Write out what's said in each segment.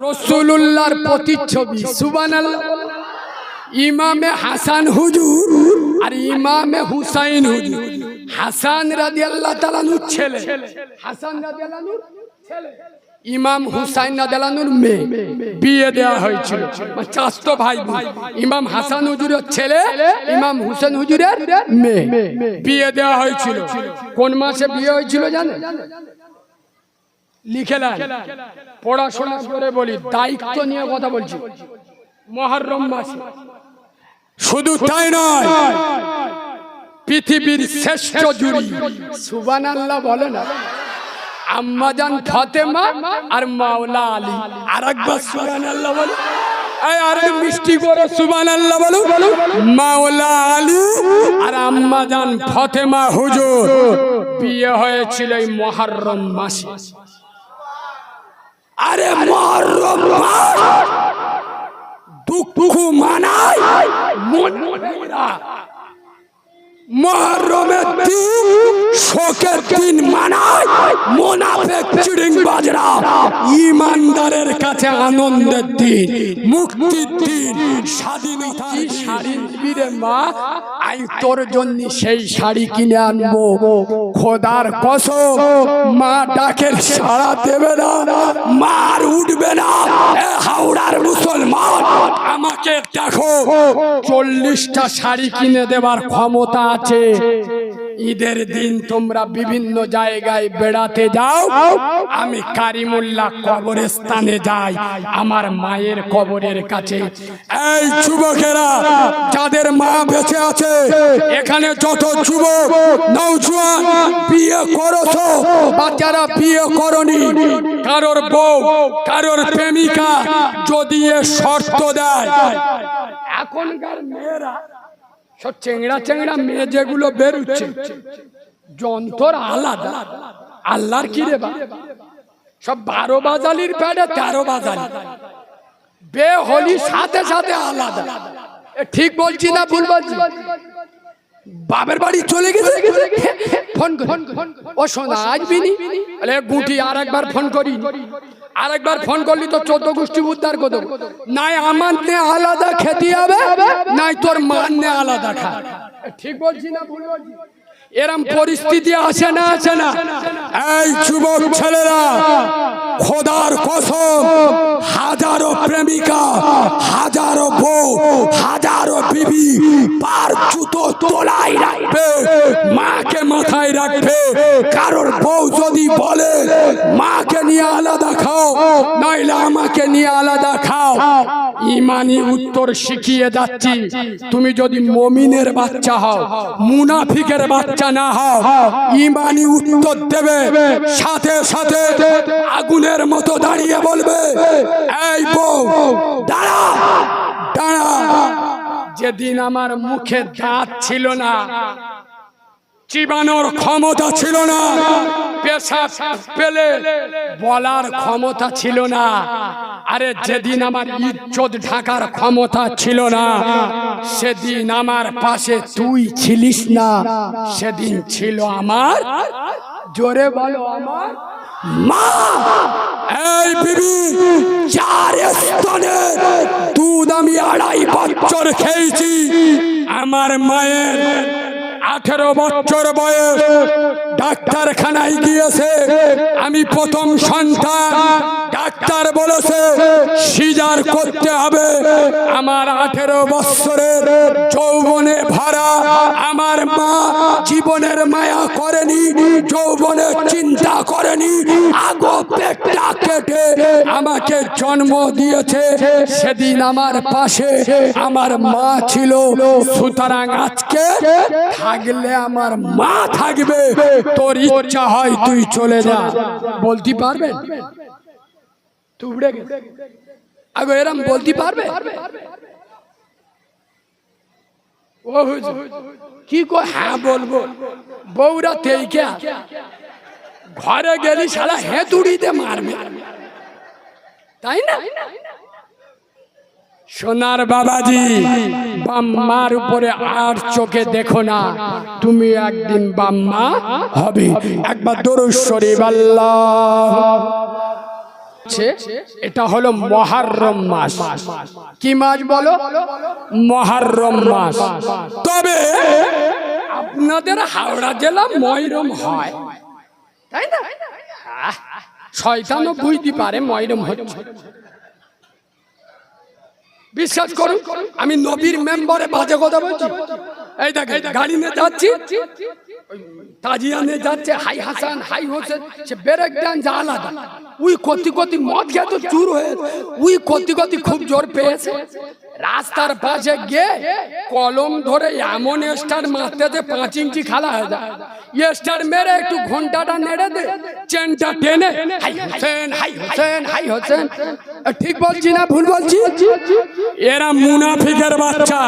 রসুল্লাহর প্রতিচ্ছবি সুবানাল্লাহ ইমামে হাসান হুজুর আর ইমামে হুসাইন হুজুর। হাসান রাজি আল্লাহ তালানুর ছেলে। হাসান রাজি আল্লাহর ছেলে। ইমাম হুসাইন রাজালানুর মেয়ে। বিয়ে দেওয়া হয়েছিল। চাস্ত ভাই ভাই ইমাম হাসান হুজুরের ছেলে, ইমাম হুসেন হুজুরের মেয়ে। বিয়ে দেওয়া হয়েছিল। কোন মাসে বিয়ে হয়েছিল জানেন? লিখে নেন। পড়াশোনা করে বলি দায়িত্ব নিয়ে কথা বলছি। মহরম মাসে। শুধু তাই নয় পৃথিবীর শ্রেষ্ঠ জুড়ি। সুবান আল্লাহ বলে না। আম্মাজান ফাতেমা আর মাওলা আলী। আর একবার সুবান আল্লাহ বলে এই আরে মিষ্টি করে সুবান আল্লাহ বলো মাওলা আলী আর আম্মাজান ফাতেমা হুজুর। বিয়ে হয়েছিল এই মহরম মাসে। আরে মহরম মাস দুঃখ মানায় মন মহরমের দিন শোকের দিন মানায় মোনাফেক চিড়িং বাজরা। ইমানদারের কাছে আনন্দের দিন মুক্তির দিন। স্বাধীনতা শাড়ি মা? আই তোর জন্য সেই শাড়ি কিনে আনব। খোদার কসম মা ডাকের সাড়া দেবে না মার উঠবে না। এ হাওড়ার মুসলমান আমাকে দেখো চল্লিশটা শাড়ি কিনে দেবার ক্ষমতা আছে। ঈদের দিন তোমরা বিভিন্ন জায়গায় বেড়াতে যাও। আমি কারিমুল্লাহ কবরস্থানে যাই। আমার মায়ের কবরের কাছে। এই যুবকেরা, যাদের মা বেঁচে আছে, এখানে যত যুবক নৌজওয়ান বিয়ে করছ, বাচ্চারা বিয়ে করনি। কারোর বউ, কারোর প্রেমিকা যদি এ শর্ত দেয়। এখনকার মেয়েরা সব চেংড়া চেংড়া মেয়ে যেগুলো বেরোচ্ছে যন্ত্র আলাদা। আল্লাহর কি রে সব বারো বাজালির প্যাডে তেরো বাজালি। বে হলি সাথে সাথে আলাদা। ঠিক বলছি না ভুল বলছি? বাবার বাড়ি চলে গেছে? ফোন ও শোনা আসবি নি বলে গুটি আর একবার ফোন করি। আর একবার ফোন করলি তো চোদ্দ গোষ্ঠী উদ্ধার করো। নাই আমার নে আলাদা খেতে হবে, নাই তোর মান নে আলাদা খা। ঠিক বলছি না, ভুল বলছি? এরম পরিস্থিতি আছে না আছে না। এই যুবক ছেলেরা খোদার কসম, হাজারো প্রেমিকা, হাজারো বউ, হাজারো বিবি পার জুতো তোলাই রাখবে, মাকে মাথায় রাখবে। কারোর বউ যদি বলে, মাকে নিয়ে আলাদা খাও, নইলে আমাকে নিয়ে আলাদা খাও। ইমানি উত্তর শিখিয়ে যাচ্ছি। তুমি যদি মমিনের বাচ্চা হও, মুনাফিকের বাচ্চা না হও, ইমানি উত্তর দেবে। সাথে সাথে আগুনের মতো দাঁড়িয়ে বলবে, এই বউ, দাঁড়া দাঁড়া। যেদিন আমার মুখে দাঁত ছিল না, চিবানোর ক্ষমতা ছিল না পেশা পেলে বলার ক্ষমতা ছিল না, আরে যেদিন আমার ইজ্জত ঢাকার ক্ষমতা ছিল না, সেদিন আমার পাশে তুই ছিলিস না, সেদিন ছিল আমার জোরে বলো আমার আমার মায়ের আঠেরো বছর বয়স। ডাক্তারখানায় গিয়েছে। আমি প্রথম সন্তান। ডাক্তার বলেছে, সিজার করতে হবে। আমার আঠেরো বছরের যৌবনে ভরা আমার মা জীবনের মায়া করেনি যৌবনের চিন্তা করেনি। আগো পেটটা কেটে আমাকে জন্ম দিয়েছে। সেদিন আমার পাশে আমার মা ছিল। সুতরাং আজকে থাকলে আমার মা থাকবে। তোর ইচ্ছা হয় তুই চলে যা। বলতে পারবে? তুই আগে এরম বলতে পারবে? ও কি কো হ্যাঁ বলব। বউরা তেইকে। ঘরে গেলি সারা হেতুড়িতে মারবে। তাই না? সোনার বাবাজি, বাম্মার উপরে আর চোখে দেখো না। তুমি একদিন বাম্মা হবে। একবার দরুদ শরীফ, আল্লাহ এটা হলো মহারম মাস। কি মাস বলো? মহারম মাস। তবে আপনাদের হাওড়া জেলা ময়রম হয়। তাই না? শয়তানও বুঝতে পারে ময়রম হচ্ছে। বিশ্বাস করুন, আমি নবীর মেম্বারে বাজে কথা বলছি। এই দেখে গাড়ি নিয়ে যাচ্ছি। তাজিয়ানে যাচ্ছে, হাই হাসান, হাই হোসেন, সে ব্রেক ডান্স আলাদা। উই কতি কতি মদ খেয়ে তো চুর হয়ে উই কতি কতি খুব জোর পেয়েছে। রাস্তার পাশে গিয়ে কলম ধরে এমন স্টার মারতে পাঁচ ইঞ্চি খালা হয়ে যায়। স্টার মেরে একটু ঘন্টাটা নেড়ে দে, চেনটা টেনে, হাই হোসেন হাই হোসেন হাই হোসেন ঠিক বলছি না ভুল বলছি? এরা মুনাফিকের বাচ্চা,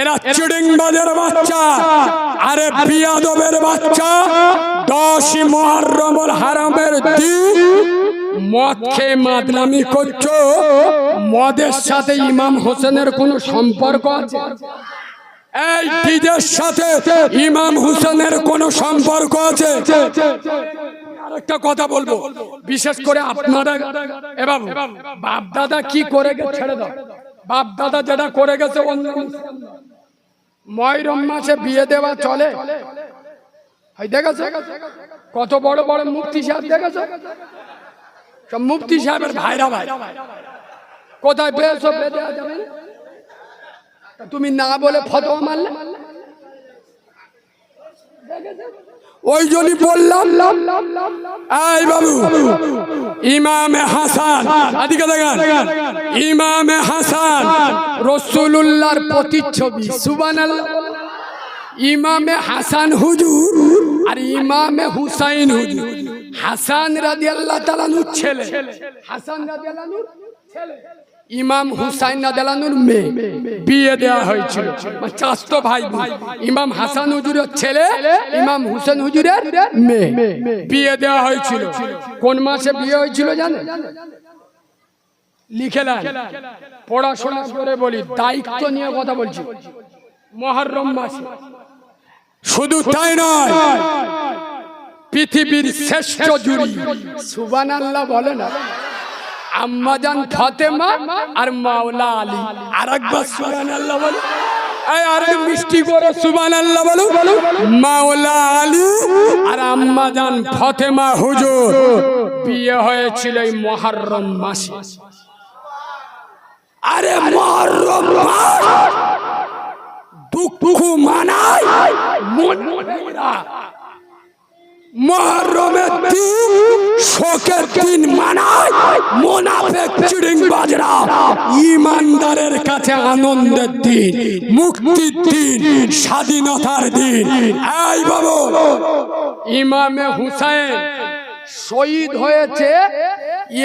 এরা চিড়িংবাজের বাচ্চা, আরে বিয়াদবের বাচ্চা দশই মহরমল হারামের দিন মদ খেয়ে মাদলামি করছ? মদের সাথে ইমাম হোসেনের কোনো সম্পর্ক আছে? এই ডিজের সাথে ইমাম হোসেনের কোনো সম্পর্ক আছে? আরেকটা কথা বলব। বিশেষ করে আপনারা এবার বাপ দাদা কি করে ছেড়ে দাও। বাপ দাদা যেটা করে গেছে অন্য ময়রম মাসে বিয়ে দেওয়া চলে। দেখেছ? কত বড় বড় মুফতি সাহেব দেখেছ? সব মুফতি সাহেবের ভাইরা ভাই। কোথায় পেয়েছ তুমি না বলে ফতোয়া মারলে? ওই জন্যই বললাম এই বাবু ইমামে হাসান আদিকে দেখেন ইমামে হাসান রসুল্লাহর প্রতিচ্ছবি সুবান ইমামে হাসান হুজুর আর ইমামে হুসাইন হুজুর। হাসান রাজি তালানুর ছেলে। হাসান রাজি ছেলে। ইমাম হুসাইন রাদিয়াল্লাহুর মেয়ে। বিয়ে দেওয়া হয়েছিল। মানে চাস্তো ভাই ইমাম হাসান হুজুরের ছেলে, ইমাম হুসেন হুজুরের মেয়ে। বিয়ে দেওয়া হয়েছিল। কোন মাসে বিয়ে হয়েছিল জানেন? লিখে পড়াশোনা করে বলি, দায়িত্ব নিয়ে কথা বলছি। মহরম মাসে। শুধু তাই নয় পৃথিবীর শ্রেষ্ঠ জুড়ি। সুবান আল্লাহ বলে না। আম্মাজান ফাতেমা আর মাওলা আলী। আর একবার সুবান আল্লাহ বলো আরে মিষ্টি করে সুবান আল্লাহ বলো। মাওলা আলী আর আম্মাজান ফাতেমা হুজুর। বিয়ে হয়েছিল এই মহরম মাসে। আরে মহরম মাস! দুঃখ মানায় মন মনেরা মহরমের দিন শোকের দিন মানায় মোনাফেক চিড়িং বাজরা ইমানদারের কাছে আনন্দের দিন, মুক্তির দিন, স্বাধীনতার দিন। এই বাবু, ইমামে হুসাইন শহীদ হয়েছে,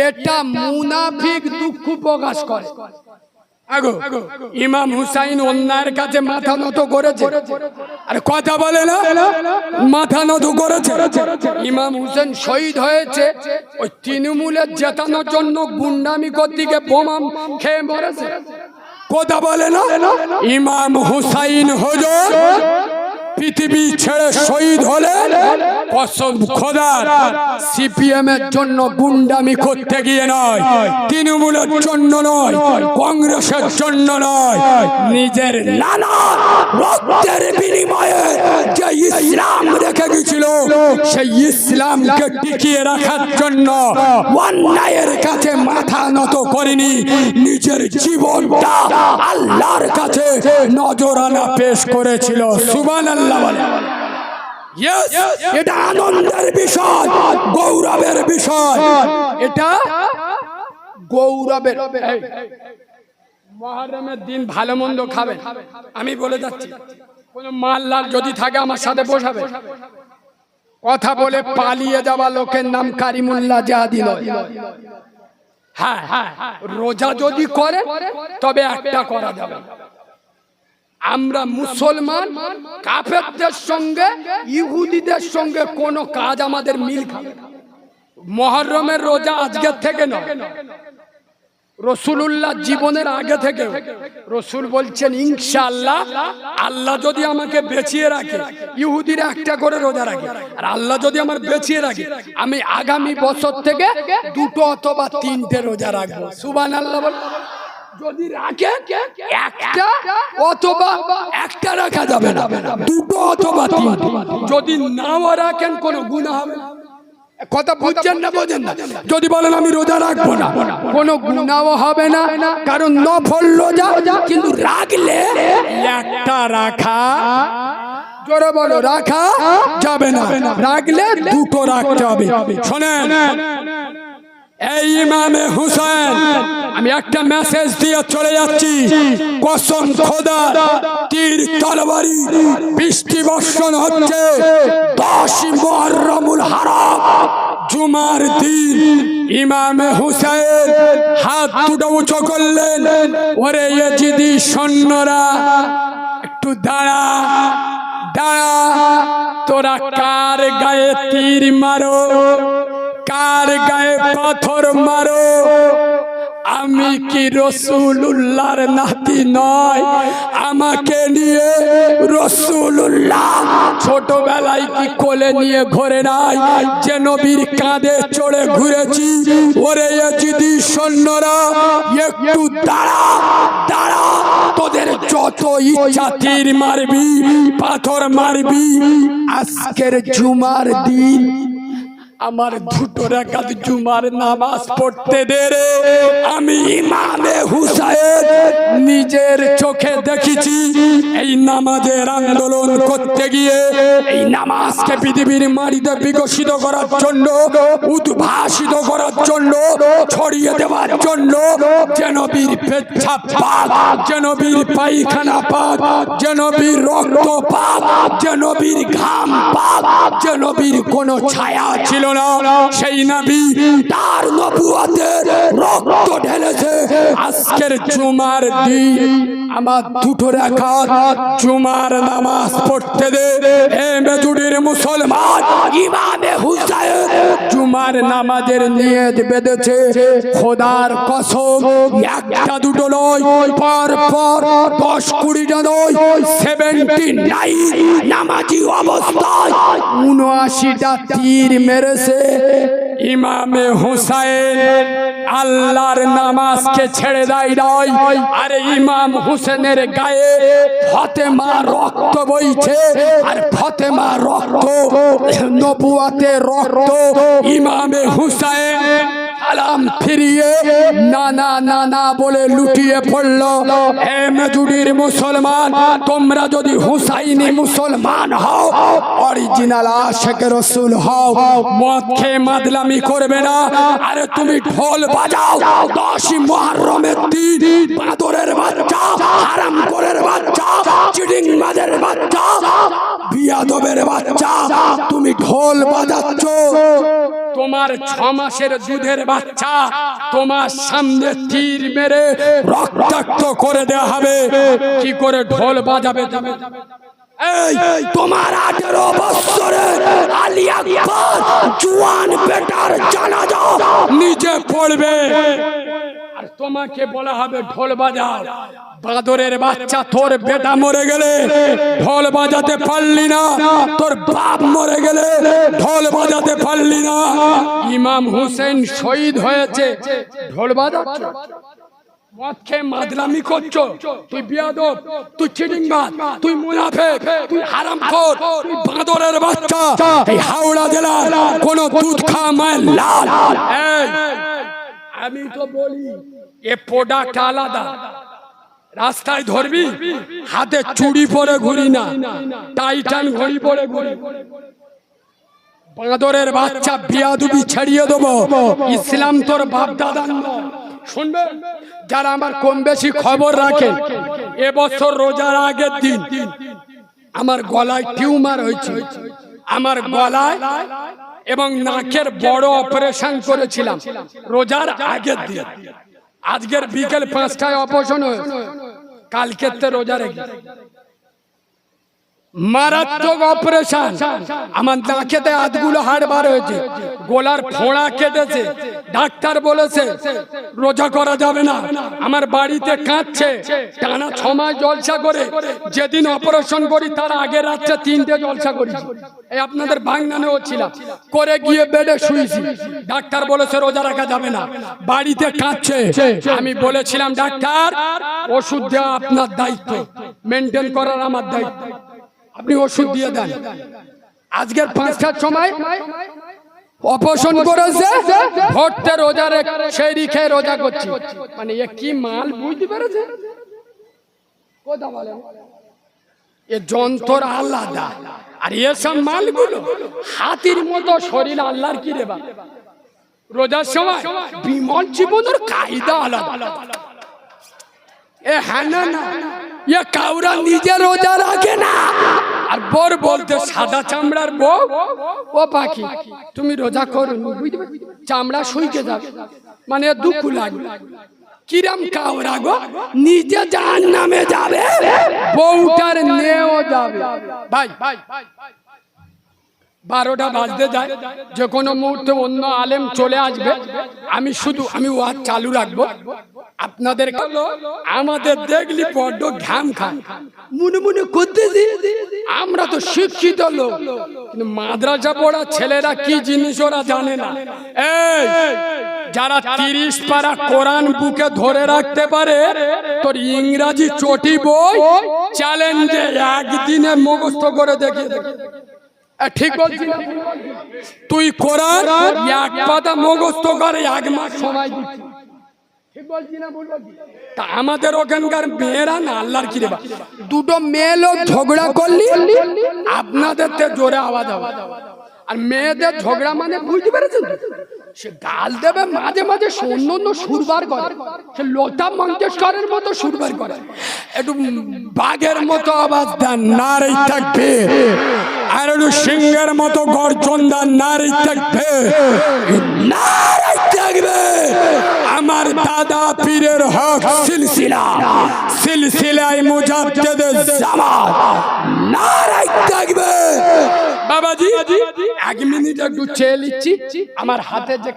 এটা মুনাফিক দুঃখ প্রকাশ করে। আগো ইমাম হুসাইন অন্যায়ের কাছে মাথা নত করেছে। আর কথা বলে না মাথা নত করেছে। ইমাম হুসেন শহীদ হয়েছে ওই তৃণমূলের জেতানোর জন্য গুন্ডামি কর্তিকে বোমাম খেয়ে মরেছে। কথা বলে না ইমাম হুসাইন হজর পৃথিবী ছেড়ে শহীদ হলে কসম খোদার, সিপিএম এর জন্য গুন্ডামি করতে গিয়ে নয়, তৃণমূলের জন্য নয়, কংগ্রেসের জন্য নয়, নিজের নানা রক্তের বিনিময়ে যে ইসলাম রেখে গেছিল, সেই ইসলামকে টিকিয়ে রাখার জন্য অন্যায়ের কাছে মাথা নত করেনি, নিজের জীবনটা আল্লাহর কাছে নজরানা পেশ করেছিল সুবান আল্লাহ বলে। এটা আনন্দের বিষয়, গৌরবের বিষয়। এটা গৌরবের। দিন ভালো মন্দ খাবে। আমি বলে যাচ্ছি, কোন মাল লাল যদি থাকে আমার সাথে বসাবে। কথা বলে পালিয়ে যাওয়া লোকের নাম কারিমুল্লাহ নয়। হ্যাঁ হ্যাঁ রোজা যদি করে, তবে একটা করা যাবে। আমরা মুসলমান, কাফেরদের সঙ্গে, ইহুদিদের সঙ্গে কোনো কাজ আমাদের মিল খাবে না। মহরমের রোজা আজকের থেকে নয়। রসুলুল্লাহ জীবনের আগে থেকে রসুল বলছেন, ইনশাআল্লাহ, আল্লাহ যদি আমাকে বেঁচিয়ে রাখে, ইহুদিরা একটা করে রোজা রাখে, আর আল্লাহ যদি আমার বেঁচিয়ে রাখে, আমি আগামী বছর থেকে দুটো অথবা তিনটে রোজা রাখব। সুবান আল্লাহ বল যদি রাখে একটা অথবা একটা রাখা যাবে না। দুটো অথবা যদি নাও রাখেন কোনো গুণা হবে কথা বুঝছেন না বোঝেন না? যদি বলেন আমি রোজা রাখব না। কোনো গুণাও হবে না কারণ নফল রোজা কিন্তু রাখলে একটা রাখা জোরে বলো রাখা যাবে না। রাখলে দুটো রাখতে হবে। শোনেন এই ইমামে হুসেন আমি একটা মেসেজ দিয়ে চলে যাচ্ছি। কসম খোদা, তীর তরবারি বৃষ্টি বর্ষণ হচ্ছে। দশ মহরমুল হারাম। জুমার দিন ইমামে হুসেন হাত দুটো উঁচু করলেন। ওরে এজিদি সৈন্যরা, একটু দাঁড়া দাঁড়া। তোরা কার গায়ে তীর মারো? কার গায়ে পাথর মারো? আমি কি রসুল্লাহর নাতি নয়? আমাকে নিয়ে রসুল্লাহ ছোটবেলায় কি কোলে নিয়ে ঘোরে নাই? যে নবীর কাঁধে চড়ে ঘুরেছি, ওরে যদি সৈন্যরা, একটু দাঁড়া দাঁড়া, তোদের যত ইচ্ছা তীর মারবি, পাথর মারবি, আজকের জুমার দিন আমার দুটো রেখাত জুমার নামাজ পড়তে দে রে। আমি ইমামে হুসাইন নিজের চোখে দেখেছি। এই নামাজের আন্দোলন করতে গিয়ে এই নামাজকে পৃথিবীর মাটিতে বিকশিত করার জন্য, উদ্ভাসিত করার জন্য, ছড়িয়ে দেওয়ার জন্য, যেন বীর পেচ্ছাপ পাক, যেন বীর পায়খানা পাক, যেন বীর রক্ত পাক, যেন বীর ঘাম পাক, যেন বীর কোনো ছায়া ছিল না সেই নবী তার নবুয়াতের রক্ত ঢেলেছে। আজকের জুমার দিন আমার দুটো রেখা, জুমার নামাজ পড়তে দে। এ মেজুরির মুসলমান, ইমামে হুসাইন জুমার নামাজের নিয়ত বেঁধেছে। খোদার কসম, একটা দুটো নয় পর পর দশ কুড়িটা নয় সেভেন্টি নাইন নামাজি অবস্থায় উনআশিটা তীর মেরেছে। ইমামে হুসাইন আল্লাহর নামাজকে ছেড়ে দেয় নয় আরে ইমাম হুসেনের গায়ে ফতেমা রক্ত বইছে। আর ফতেমা রক্ত, নবুয়াতে রক্ত। ইমামে হুসাইন সালাম ফিরিয়ে নানা নানা বলে লুটিয়ে পড়ল। হে মেজুরির মুসলমান, তোমরা যদি হুসাইনি মুসলমান হও, অরিজিনাল আশেক রসুল হও, মদ খেয়ে মাদলামি করবে না। আরে তুমি ঢোল বাজাও, দশই মহরমের দিন, বাদরের বাচ্চা হারাম করের বাচ্চা চিডিং বাজের বাচ্চা, বিয়াদবের বাচ্চা, তুমি ঢোল বাজাচ্ছ। তোমার ছ মাসের দুধের বাচ্চা, তোমার সামনে তীর মেরে রক্তাক্ত করে দেওয়া হবে। কি করে ঢোল বাজাবে? এই তোমার আঠেরো বছরে আলিয়া জুয়ান বেটার জানাজা নিজে পড়বে। আর তোমাকে বলা হবে ঢোল বাজার। বাদরের বাচ্চা, তোর বেটা মরে গেলে ঢোল বাজাতে পারলি না, তোর বাপ মরে গেলে ঢোল বাজাতে পারলি না। ইমাম হুসেন শহীদ হয়েছে। ঢোল বাজাচ্ছ? তুই তুই তুই বাচ্চা। হাওড়া জেলার কোন দুধ খা মায়ের লাল। আমি তো বলি এ প্রোডাক্ট আলাদা রাস্তায় ধরবি হাতে চুড়ি পরে ঘুরি না টাইটান ঘড়ি পরে ঘুরি। বাঁদরের বাচ্চা বিয়াদুবি ছাড়িয়ে দেবো। ইসলাম তোর বাপ দাদা শুনবে? যারা আমার কম বেশি খবর রাখে এবছর রোজার আগের দিন আমার গলায় টিউমার হয়েছে। আমার গলায় এবং নাকের বড় অপারেশন করেছিলাম। রোজার আগের দিন। আজকের বিকেল পাঁচটায় অপারেশন হয়েছে। কালকের রোজার রোজা রেখে। মারাত্মক অপারেশন আমার নাকেতে হাতগুলো হাড় বার হয়েছে। গোলার ফোঁড়া কেটেছে। ডাক্তার বলেছে, রোজা করা যাবে না। আমার বাড়িতে কাঁদছে। টানা ছ মাস জলসা করে যেদিন অপারেশন করি, তার আগের রাত্রে তিনটে জলসা করি এই আপনাদের বাংলানেও ছিলাম করে গিয়ে বেডে শুয়েছি। ডাক্তার বলেছে, রোজা রাখা যাবে না। বাড়িতে কাঁদছে। আমি বলেছিলাম, ডাক্তার, ওষুধ দেওয়া আপনার দায়িত্ব। মেনটেন করার আমার দায়িত্ব। আপনি ওষুধ দিয়ে দেন। আজকের পাঁচটার সময় করেছে ভোটতে রোজা সেই রিখে রোজা করছি। মানে এ কি মাল বুঝতে পেরেছে কথা বলেন। এ যন্ত্র আলাদা। আর এসব মালগুলো হাতির মতো শরীর আল্লাহর কি রে বাবা? রোজার সময় বিমল জীবনের কায়দা আলাদা। এ হ্যাঁ না না। এ কাউরা নিজে রোজা রাখে বর বলতে সাদা চামড়ার বউ? ও পাখি, তুমি রোজা করো চামড়া শুইকে যাবে মানে দুঃখ লাগবে কিরম কাউরা গো, নিজে জাহান নামে যাবে, বউটার নেও যাবে। ভাই ভাই বারোটা বাজতে যায় যে কোনো মুহূর্তে অন্য আলেম চলে আসবে। আমি শুধু আমি ওয়াজ চালু রাখব। আপনাদের আমাদের দেখলি বড্ড ঘাম খান। মনে মনে করতে আমরা তো শিক্ষিত লোক কিন্তু মাদ্রাসা পড়া ছেলেরা কি জিনিস ওরা জানে না। এই যারা তিরিশ পারা কোরআন বুকে ধরে রাখতে পারে তোর ইংরাজি চটি বই চ্যালেঞ্জে একদিনে মুখস্থ করে দেখে দেখে ঠিক বলছি তুই করার এক পাতা মুখস্থ করে এক মাস। সময় দিচ্ছি? তা আমাদের ওখানকার মেয়েরা না আল্লাহর কি রে দুটো মেয়ে লোক ঝগড়া করলি আপনাদের তে জোরে আওয়াজ হবে। আর মেয়েদের ঝগড়া মানে বুঝতে পেরেছেন? সে গাল দেবে, মাঝে মাঝে অন্য সুরবার করে। সে লতা মঙ্গেশকরের মতো সুরবার করে। একটু বাঘের মতো আওয়াজ দেন, নারী থাকবে। আর একটু সিংহের মতো গর্জন দেন, নারী থাকবে। নারী থাকবে। আমার দাদা পীরের হক সিলসিলা। সিলসিলায় মুজাদ্দেদের জামাত। নারী থাকবে। বাবাজি এক মিনিট একটু চেয়ে নিচ্ছি। আমার হাতে যে